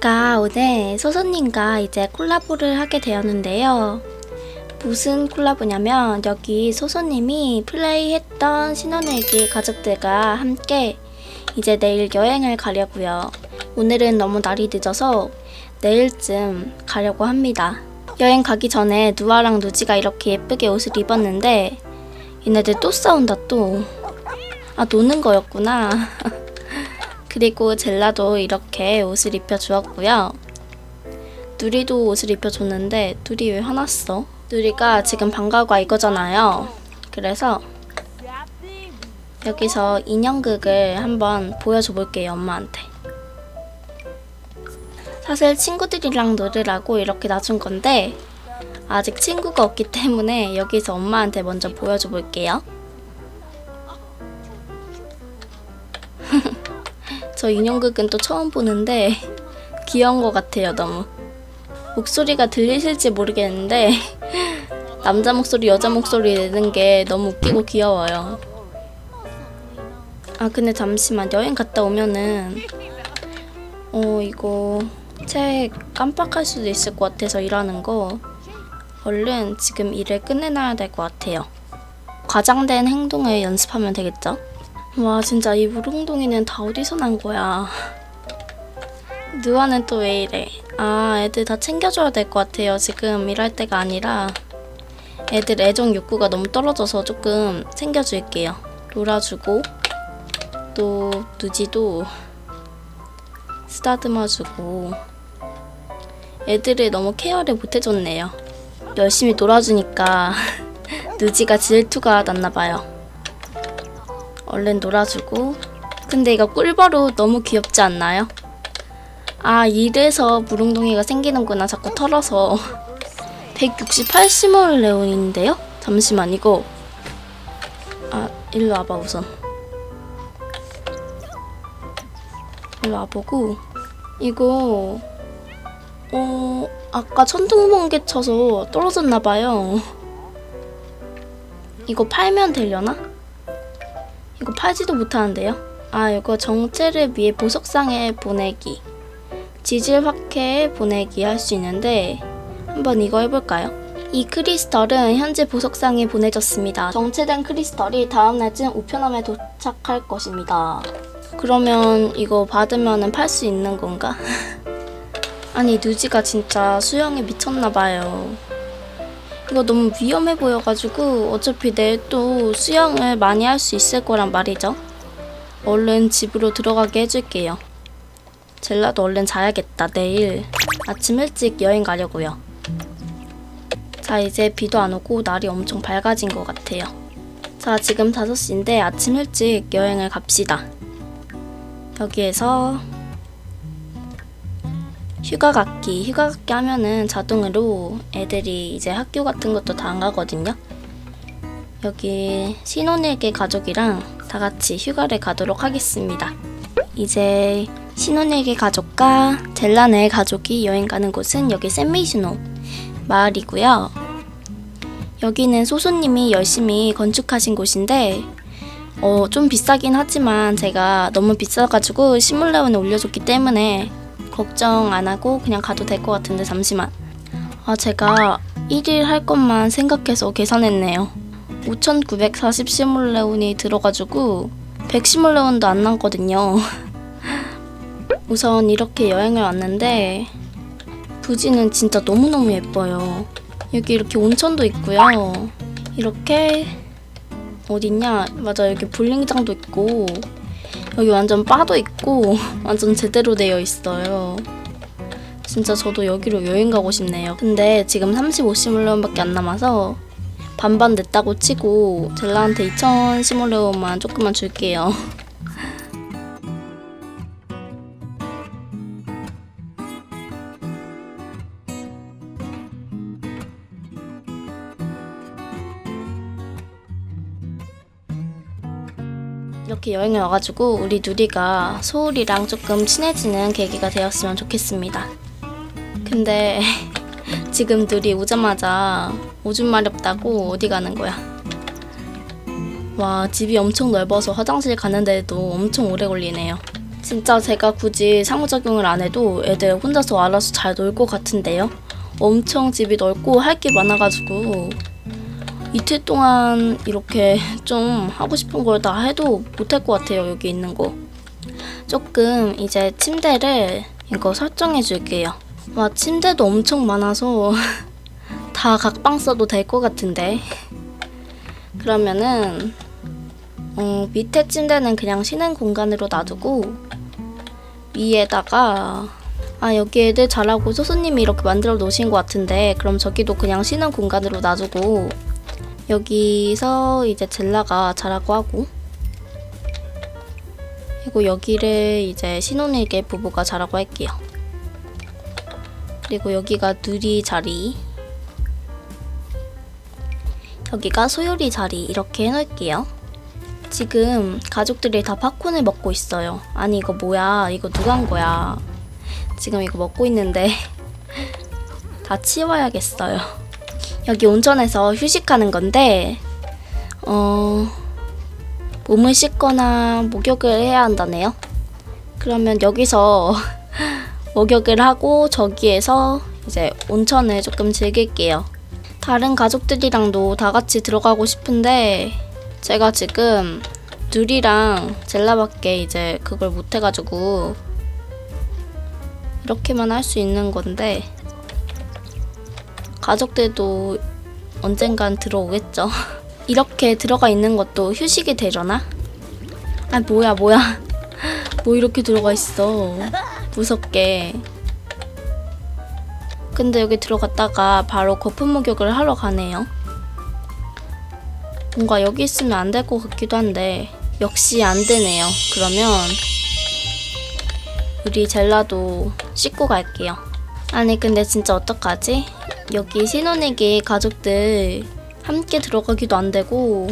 제가 오늘 소소님과 이제 콜라보를 하게 되었는데요. 무슨 콜라보냐면 여기 소소님이 플레이했던 신혼일기 가족들과 함께 이제 내일 여행을 가려고요. 오늘은 너무 날이 늦어서 내일쯤 가려고 합니다. 여행 가기 전에 누아랑 누지가 이렇게 예쁘게 옷을 입었는데 얘네들 또 싸운다 또. 아 노는 거였구나. 그리고 젤라도 이렇게 옷을 입혀주었고요. 누리도 옷을 입혀줬는데 누리 왜 화났어? 누리가 지금 방과가 이거잖아요. 그래서 여기서 인형극을 한번 보여줘 볼게요, 엄마한테. 사실 친구들이랑 놀으라고 이렇게 놔준 건데 아직 친구가 없기 때문에 여기서 엄마한테 먼저 보여줘 볼게요. 저 인형극은 또 처음 보는데 귀여운 것 같아요, 너무. 목소리가 들리실지 모르겠는데 남자 목소리, 여자 목소리 내는 게 너무 웃기고 귀여워요. 아, 근데 잠시만 여행 갔다 오면은 어 이거 책 깜빡할 수도 있을 것 같아서 일하는 거 얼른 지금 일을 끝내놔야 될 것 같아요. 과장된 행동을 연습하면 되겠죠? 와 진짜 이 무릉동이는 다 어디서 난 거야? 누아는 또 왜 이래? 아 애들 다 챙겨줘야 될 것 같아요. 지금 일할 때가 아니라. 애들 애정 욕구가 너무 떨어져서 조금 챙겨줄게요. 놀아주고 또 누지도 쓰다듬어주고. 애들을 너무 케어를 못 해줬네요. 열심히 놀아주니까 누지가 질투가 났나봐요 얼른 놀아주고. 근데 이거 꿀버릇 너무 귀엽지 않나요? 아 이래서 무릉동이가 생기는구나. 자꾸 털어서. 168시몰 레온인데요? 잠시만 이거. 아 일로 와봐 우선. 일로 와보고. 이거 어 아까 천둥번개 쳐서 떨어졌나봐요. 이거 팔면 되려나? 이거 팔지도 못하는데요? 아, 이거 정체를 위해 보석상에 보내기. 지질 확해에 보내기 할 수 있는데 한번 이거 해볼까요? 이 크리스털은 현재 보석상에 보내졌습니다. 정체된 크리스털이 다음 날쯤 우편함에 도착할 것입니다. 그러면 이거 받으면 팔 수 있는 건가? 아니, 누지가 진짜 수영에 미쳤나봐요. 이거 너무 위험해 보여가지고 어차피 내일 또 수영을 많이 할 수 있을 거란 말이죠. 얼른 집으로 들어가게 해줄게요. 젤라도 얼른 자야겠다. 내일 아침 일찍 여행 가려고요. 자, 이제 비도 안 오고 날이 엄청 밝아진 것 같아요. 자, 지금 5시인데 아침 일찍 여행을 갑시다. 여기에서 휴가 갖기, 휴가 갖기 하면은 자동으로 애들이 이제 학교 같은 것도 다 안 가거든요. 여기 신혼일기 가족이랑 다 같이 휴가를 가도록 하겠습니다. 이제 신혼일기 가족과 젤라네 가족이 여행 가는 곳은 여기 샌미시노 마을이고요. 여기는 소수님이 열심히 건축하신 곳인데 어, 좀 비싸긴 하지만 제가 너무 비싸가지고 시뮬레온에 올려줬기 때문에 걱정 안 하고 그냥 가도 될 것 같은데 잠시만. 아 제가 1일 할 것만 생각해서 계산했네요. 5,940 시몰레온이 들어가지고 100 시몰레온도 안 남거든요. 우선 이렇게 여행을 왔는데 부지는 진짜 너무너무 예뻐요. 여기 이렇게 온천도 있고요. 이렇게 어딨냐? 맞아 여기 볼링장도 있고 여기 완전 바도 있고 완전 제대로 되어 있어요. 진짜 저도 여기로 여행 가고 싶네요. 근데 지금 35시뮬레온밖에 안 남아서 반반 냈다고 치고 젤라한테 2000 시뮬레온만 조금만 줄게요. 이렇게 여행을 와가지고 우리 누리가 소울이랑 조금 친해지는 계기가 되었으면 좋겠습니다. 근데 지금 누리 오자마자 오줌 마렵다고 어디 가는 거야? 와 집이 엄청 넓어서 화장실 가는데도 엄청 오래 걸리네요. 진짜 제가 굳이 상호작용을 안 해도 애들 혼자서 알아서 잘 놀 것 같은데요. 엄청 집이 넓고 할 게 많아가지고 이틀 동안 이렇게 좀 하고 싶은 걸 다 해도 못할 것 같아요. 여기 있는 거. 조금 이제 침대를 이거 설정해 줄게요. 와 침대도 엄청 많아서 다 각방 써도 될 것 같은데. 그러면은 어, 밑에 침대는 그냥 쉬는 공간으로 놔두고 위에다가 아 여기 애들 잘하고 소수님이 이렇게 만들어 놓으신 것 같은데 그럼 저기도 그냥 쉬는 공간으로 놔두고 여기서 이제 젤라가 자라고 하고 그리고 여기를 이제 신혼일개 부부가 자라고 할게요. 그리고 여기가 누리 자리 여기가 소율이 자리 이렇게 해놓을게요. 지금 가족들이 다 팝콘을 먹고 있어요. 아니 이거 뭐야? 이거 누가 한 거야? 지금 이거 먹고 있는데 다 치워야겠어요. 여기 온천에서 휴식하는 건데 어 몸을 씻거나 목욕을 해야 한다네요. 그러면 여기서 목욕을 하고 저기에서 이제 온천을 조금 즐길게요. 다른 가족들이랑도 다 같이 들어가고 싶은데 제가 지금 누리랑 젤라밖에 이제 그걸 못 해가지고 이렇게만 할 수 있는 건데 가족들도 언젠간 들어오겠죠. 이렇게 들어가 있는 것도 휴식이 되려나? 아 뭐야 뭐야 뭐 이렇게 들어가 있어 무섭게 근데 여기 들어갔다가 바로 거품 목욕을 하러 가네요 뭔가 여기 있으면 안 될 것 같기도 한데 역시 안 되네요 그러면 우리 젤라도 씻고 갈게요 아니 근데 진짜 어떡하지? 여기 신혼에게 가족들 함께 들어가기도 안 되고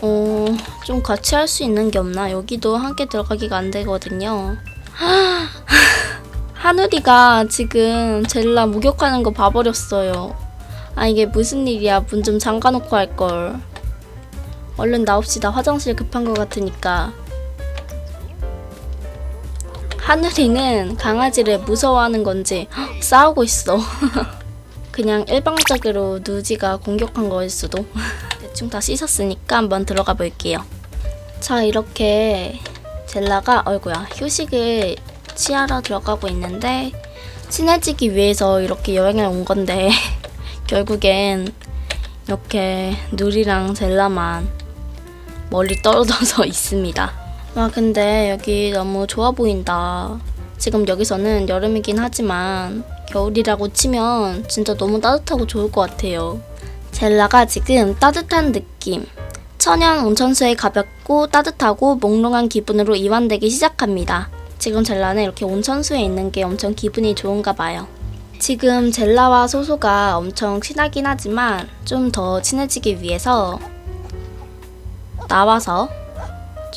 어, 좀 같이 할 수 있는 게 없나? 여기도 함께 들어가기가 안 되거든요. 하늘이가 지금 젤라 목욕하는 거 봐버렸어요. 아, 이게 무슨 일이야. 문 좀 잠가놓고 할걸. 얼른 나옵시다. 화장실 급한 것 같으니까. 하늘이는 강아지를 무서워하는 건지 헉, 싸우고 있어. 그냥 일방적으로 누지가 공격한 거일 수도. 대충 다 씻었으니까 한번 들어가 볼게요. 자, 이렇게 젤라가 어이구야 휴식을 취하러 들어가고 있는데 친해지기 위해서 이렇게 여행을 온 건데 결국엔 이렇게 누리랑 젤라만 멀리 떨어져서 있습니다. 와 근데 여기 너무 좋아 보인다. 지금 여기서는 여름이긴 하지만 겨울이라고 치면 진짜 너무 따뜻하고 좋을 것 같아요. 젤라가 지금 따뜻한 느낌. 천연 온천수에 가볍고 따뜻하고 몽롱한 기분으로 이완되기 시작합니다. 지금 젤라는 이렇게 온천수에 있는 게 엄청 기분이 좋은가 봐요. 지금 젤라와 소소가 엄청 친하긴 하지만 좀 더 친해지기 위해서 나와서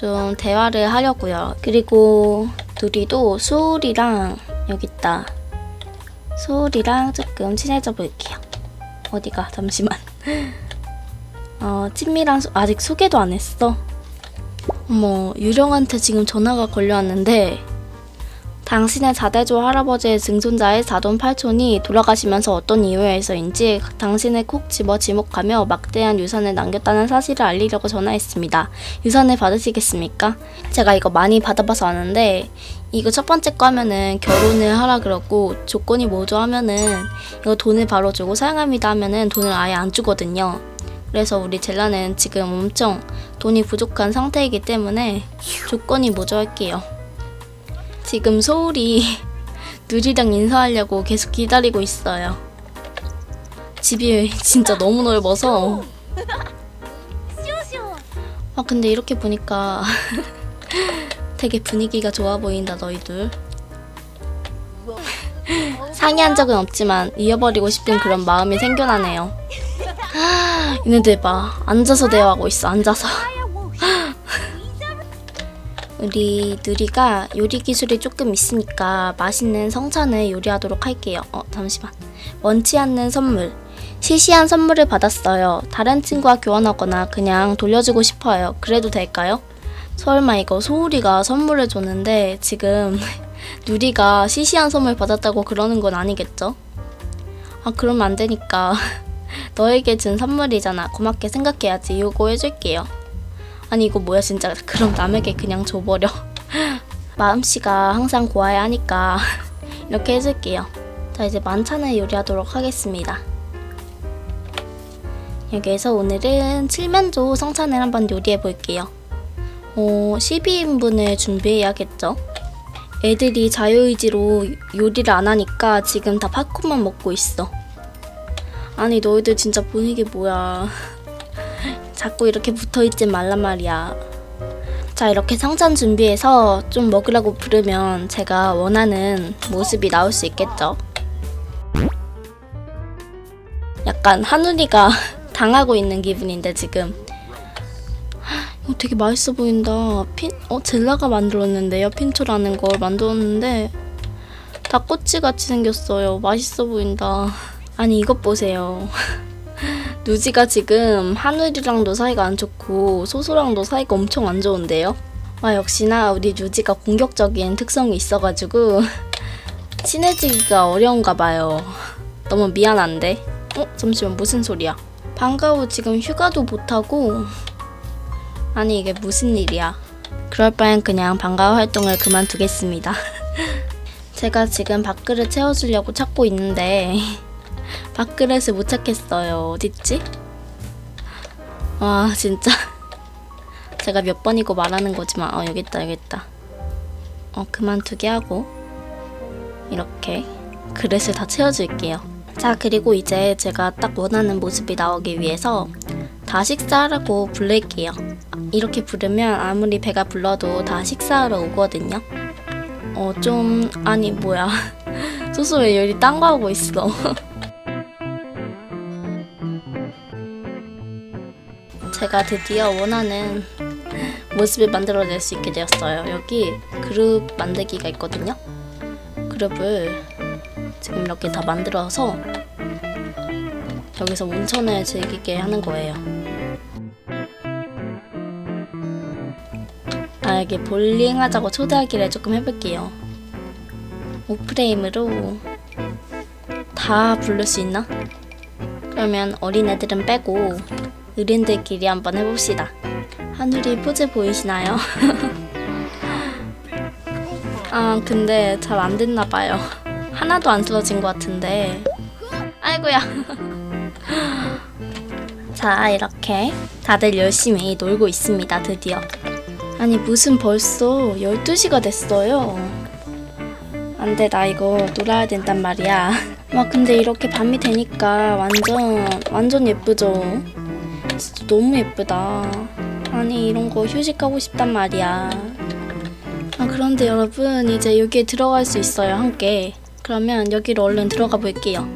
좀 대화를 하려고요. 그리고 둘이도 수울이랑 여기 있다. 수울이랑 조금 친해져 볼게요. 어디가? 잠시만. 어, 찐미랑 소- 아직 소개도 안 했어. 어머, 유령한테 지금 전화가 걸려왔는데 당신의 자대조 할아버지의 증손자의 사돈 팔촌이 돌아가시면서 어떤 이유에서인지 당신을 콕 집어 지목하며 막대한 유산을 남겼다는 사실을 알리려고 전화했습니다. 유산을 받으시겠습니까? 제가 이거 많이 받아봐서 아는데 이거 첫 번째 거 하면은 결혼을 하라 그러고 조건이 뭐죠 하면은 이거 돈을 바로 주고 사용합니다 하면은 돈을 아예 안 주거든요. 그래서 우리 젤라는 지금 엄청 돈이 부족한 상태이기 때문에 조건이 뭐죠 할게요. 지금 소울이 누리랑 인사하려고 계속 기다리고 있어요. 집이 진짜 너무 넓어서. 아 근데 이렇게 보니까 되게 분위기가 좋아 보인다 너희들. 상의한 적은 없지만 이어버리고 싶은 그런 마음이 생겨나네요. 얘네들 봐 앉아서 대화하고 있어 앉아서. 우리 누리가 요리 기술이 조금 있으니까 맛있는 성찬을 요리하도록 할게요. 어, 잠시만. 원치 않는 선물. 시시한 선물을 받았어요. 다른 친구와 교환하거나 그냥 돌려주고 싶어요. 그래도 될까요? 설마 이거 소울이가 선물을 줬는데 지금 누리가 시시한 선물 받았다고 그러는 건 아니겠죠? 아 그러면 안 되니까 너에게 준 선물이잖아 고맙게 생각해야지 이거 해줄게요 아니 이거 뭐야 진짜. 그럼 남에게 그냥 줘버려. 마음씨가 항상 고와야 하니까 이렇게 해줄게요. 자 이제 만찬을 요리하도록 하겠습니다. 여기에서 오늘은 칠면조 성찬을 한번 요리해 볼게요. 어, 12인분을 준비해야겠죠? 애들이 자유의지로 요리를 안 하니까 지금 다 팝콘만 먹고 있어. 아니 너희들 진짜 분위기 뭐야. 자꾸 이렇게 붙어 있지 말란 말이야. 자 이렇게 상찬 준비해서 좀 먹으라고 부르면 제가 원하는 모습이 나올 수 있겠죠. 약간 한우리가 당하고 있는 기분인데 지금 어, 되게 맛있어 보인다. 핀, 어, 젤라가 만들었는데요. 핀초라는 걸 만들었는데 닭꼬치 같이 생겼어요. 맛있어 보인다. 아니 이것 보세요. 누지가 지금 하늘이랑도 사이가 안 좋고 소소랑도 사이가 엄청 안 좋은데요. 아 역시나 우리 누지가 공격적인 특성이 있어가지고 친해지기가 어려운가 봐요. 너무 미안한데. 어 잠시만 무슨 소리야? 방과 후 지금 휴가도 못하고 아니 이게 무슨 일이야? 그럴 바엔 그냥 방과후 활동을 그만두겠습니다. 제가 지금 밥그릇 채워주려고 찾고 있는데 밥그릇을 못 찾겠어요. 어딨지? 와 진짜 제가 몇 번이고 말하는 거지만 어 여기 있다 여기 있다. 어 그만두게 하고 이렇게 그릇을 다 채워줄게요. 자 그리고 이제 제가 딱 원하는 모습이 나오기 위해서 다 식사하라고 부를게요. 이렇게 부르면 아무리 배가 불러도 다 식사하러 오거든요. 어, 좀, 아니, 뭐야. 소소 왜 열이 딴 거 하고 있어. 제가 드디어 원하는 모습을 만들어낼 수 있게 되었어요. 여기 그룹 만들기가 있거든요. 그룹을 지금 이렇게 다 만들어서 여기서 온천을 즐기게 하는 거예요. 아, 여기 볼링 하자고 초대하기를 조금 해볼게요. 오프레임으로 다 부를 수 있나? 그러면 어린애들은 빼고 어른들끼리 한번 해봅시다. 하늘이 포즈 보이시나요? 아, 근데 잘 안 됐나 봐요. 하나도 안 쓰러진 것 같은데. 아이고야. 자, 이렇게 다들 열심히 놀고 있습니다, 드디어. 아니, 무슨 벌써 12시가 됐어요. 안 돼, 나 이거 놀아야 된단 말이야. 막 근데 이렇게 밤이 되니까 완전, 완전 예쁘죠? 진짜 너무 예쁘다. 아니, 이런 거 휴식하고 싶단 말이야. 아, 그런데 여러분, 이제 여기에 들어갈 수 있어요, 함께. 그러면 여기로 얼른 들어가 볼게요.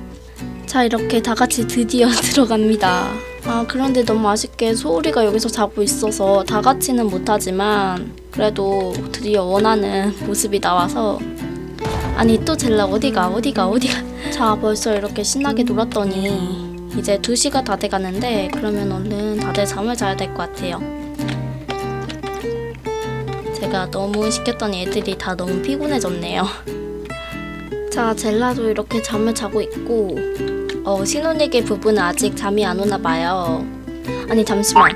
자 이렇게 다 같이 드디어 들어갑니다. 아 그런데 너무 아쉽게 소울이가 여기서 자고 있어서 다 같이는 못하지만 그래도 드디어 원하는 모습이 나와서 아니 또 젤라 어디가 어디가 어디가 자 벌써 이렇게 신나게 놀았더니 이제 2시가 다 돼가는데 그러면 얼른 다들 잠을 자야 될 것 같아요. 제가 너무 시켰더니 애들이 다 너무 피곤해졌네요. 자, 젤라도 이렇게 잠을 자고 있고, 어, 신혼얘기 부부는 아직 잠이 안 오나 봐요. 아니, 잠시만.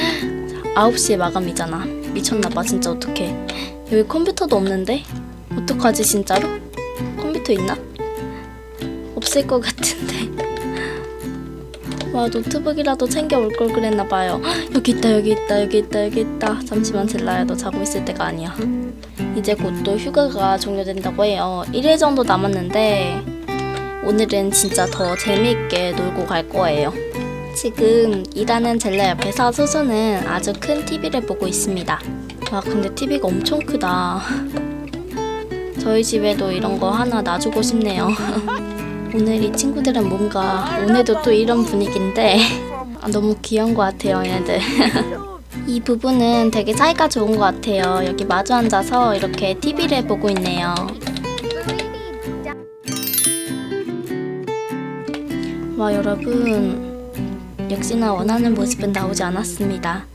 9시에 마감이잖아. 미쳤나 봐, 진짜 어떡해. 여기 컴퓨터도 없는데? 어떡하지, 진짜로? 컴퓨터 있나? 없을 것 같은데. 와, 노트북이라도 챙겨올 걸 그랬나봐요. 여기 있다, 여기 있다, 여기 있다, 여기 있다. 잠시만, 젤라야, 너 자고 있을 때가 아니야. 이제 곧 또 휴가가 종료된다고 해요. 1일 정도 남았는데 오늘은 진짜 더 재미있게 놀고 갈 거예요. 지금 일하는 젤라 옆에서 소소는 아주 큰 TV를 보고 있습니다. 와 근데 TV가 엄청 크다. 저희 집에도 이런 거 하나 놔주고 싶네요. 오늘 이 친구들은 뭔가 오늘도 또 이런 분위기인데 아, 너무 귀여운 것 같아요 얘네들. 이 부분은 되게 사이가 좋은 것 같아요. 여기 마주 앉아서 이렇게 TV를 보고 있네요. 와, 여러분. 역시나 원하는 모습은 나오지 않았습니다.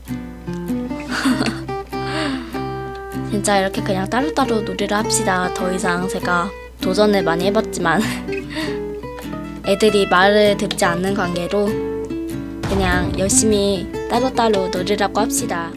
진짜 이렇게 그냥 따로따로 놀이를 합시다. 더 이상 제가 도전을 많이 해봤지만 애들이 말을 듣지 않는 관계로 그냥 열심히 따로따로 놀이라고 합시다.